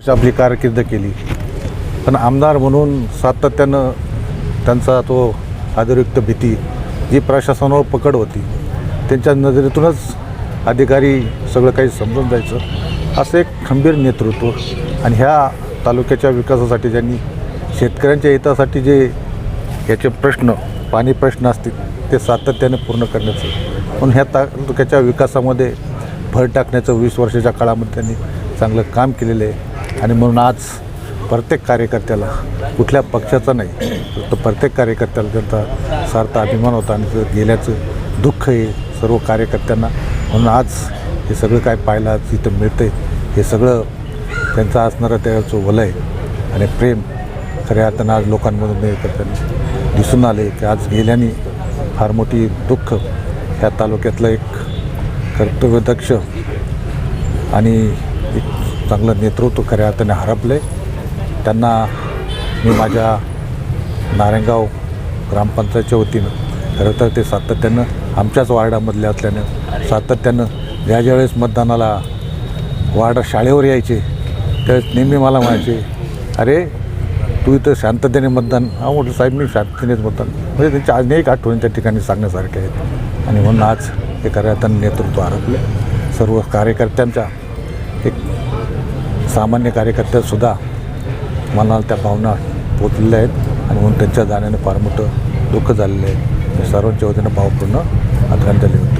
आपली कारकीर्द केली. पण आमदार म्हणून सातत्यानं त्यांचा तो आदरयुक्त भीती जी प्रशासनावर पकड होती त्यांच्या नजरेतूनच अधिकारी सगळं काही समजून जायचं असं एक खंबीर नेतृत्व आणि ह्या तालुक्याच्या विकासासाठी ज्यांनी शेतकऱ्यांच्या हितासाठी जे याचे प्रश्न पाणी प्रश्न असतील ते सातत्याने पूर्ण करण्याचं. म्हणून ह्या तालुक्याच्या विकासामध्ये भर टाकण्याचं वीस वर्षाच्या काळामध्ये त्यांनी चांगलं काम केलेलं आहे. आणि म्हणून आज प्रत्येक कार्यकर्त्याला कुठल्या पक्षाचा नाही तर प्रत्येक कार्यकर्त्याला त्यांचा सार्थ अभिमान होता आणि ते गेल्याचं दुःख आहे सर्व कार्यकर्त्यांना. म्हणून आज हे सगळं काय पाहायला तिथं मिळतं आहे हे सगळं त्यांचं असणारं त्याचं वलय आणि प्रेम खऱ्या अर्थानं आज लोकांमधून हे करताना दिसून आले की आज गेल्याने फार मोठी दुःख ह्या तालुक्यातलं एक कर्तव्यदक्ष आणि एक चांगलं नेतृत्व खऱ्या अर्थाने हरपले. त्यांना मी माझ्या नारायणगाव ग्रामपंचायतच्या वतीनं खरं तर ते सातत्यानं आमच्याच वार्डामधले असल्यानं सातत्यानं ज्या ज्यावेळेस मतदानाला वार्ड शाळेवर यायचे त्यावेळेस नेहमी मला म्हणायचे अरे तू इथं शांततेने मतदान हा म्हटलं साहेब मी शांततेनेच मतदान. म्हणजे त्यांच्या अनेक आठवणी त्या ठिकाणी सांगण्यासारख्या आहेत. आणि म्हणून आज हे खऱ्या अर्थानं नेतृत्व हरपले. सर्व कार्यकर्त्यांच्या सामान्य कार्यकर्त्यासुद्धा मनाला त्या भावना पोचलेल्या आहेत आणि म्हणून त्यांच्या जाण्याने फार मोठं दुःख झालेलं आहे. सर्वांच्या वतीनं भावपूर्ण आदरांजली होती